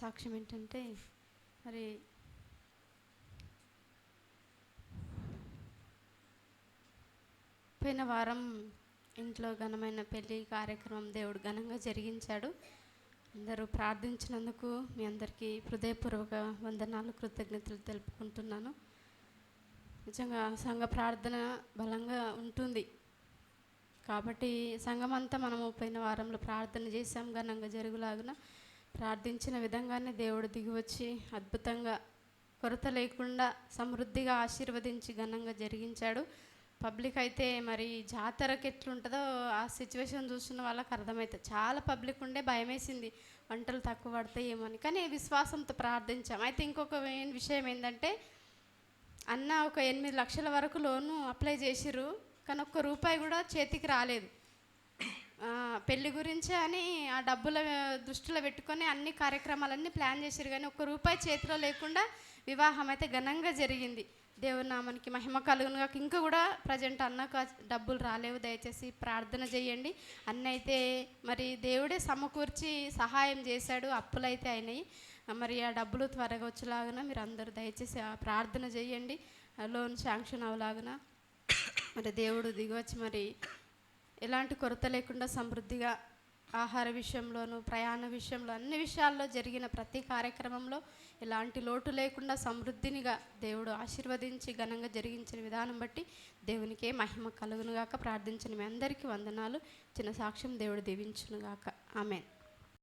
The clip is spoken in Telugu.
సాక్ష్యం ఏంటంటే మరి పోయిన వారం ఇంట్లో ఘనమైన పెళ్ళి కార్యక్రమం దేవుడు ఘనంగా జరిగించాడు. అందరూ ప్రార్థించినందుకు మీ అందరికీ హృదయపూర్వక వందనాలు కృతజ్ఞతలు తెలుపుకుంటున్నాను. నిజంగా సంఘ ప్రార్థన బలంగా ఉంటుంది. కాబట్టి సంఘమంతా మనము పోయిన వారంలో ప్రార్థన చేశాం ఘనంగా జరుగులాగున. ప్రార్థించిన విధంగానే దేవుడు దిగివచ్చి అద్భుతంగా కొరత లేకుండా సమృద్ధిగా ఆశీర్వదించి ఘనంగా జరిగించాడు. పబ్లిక్ అయితే మరి జాతరకు ఎట్లుంటుందో ఆ సిచ్యువేషన్ చూస్తున్న వాళ్ళకి అర్థమవుతుంది చాలా పబ్లిక్ ఉండే భయం వేసింది వంటలు తక్కువ పడతాయి అని. కానీ విశ్వాసంతో ప్రార్థించాం. అయితే ఇంకొక మెయిన్ విషయం ఏంటంటే అన్న ఒక ఎనిమిది లక్షల వరకు లోను అప్లై చేసిర్రు కానీ ఒక్క రూపాయి కూడా చేతికి రాలేదు. పెళ్ళి గురించి అని ఆ డబ్బుల దృష్టిలో పెట్టుకొని అన్ని కార్యక్రమాలన్నీ ప్లాన్ చేశారు కానీ ఒక్క రూపాయి చేతిలో లేకుండా వివాహం అయితే ఘనంగా జరిగింది. దేవుని నామానికి మహిమ కలుగును కాక ఇంకా కూడా ప్రజెంట్ అన్నకు డబ్బులు రాలేవు. దయచేసి ప్రార్థన చేయండి. అన్న అయితే మరి దేవుడే సమకూర్చి సహాయం చేశాడు. అప్పులైతే అయినాయి. మరి ఆ డబ్బులు త్వరగా వచ్చేలాగున మీరు అందరూ దయచేసి ఆ ప్రార్థన చేయండి. లోన్ శాంక్షన్ అవలాగున మరి దేవుడు దిగొచ్చి మరి ఎలాంటి కొరత లేకుండా సమృద్ధిగా ఆహార విషయంలోనూ ప్రయాణ విషయంలో అన్ని విషయాల్లో జరిగిన ప్రతి కార్యక్రమంలో ఎలాంటి లోటు లేకుండా సమృద్ధినిగా దేవుడు ఆశీర్వదించి ఘనంగా జరిగించిన విధానం బట్టి దేవునికే మహిమ కలుగునుగాక. ప్రార్థించిన మీ అందరికీ వందనాలు. చిన్న సాక్ష్యం దేవుడు దీవించునుగాక. ఆమెన్.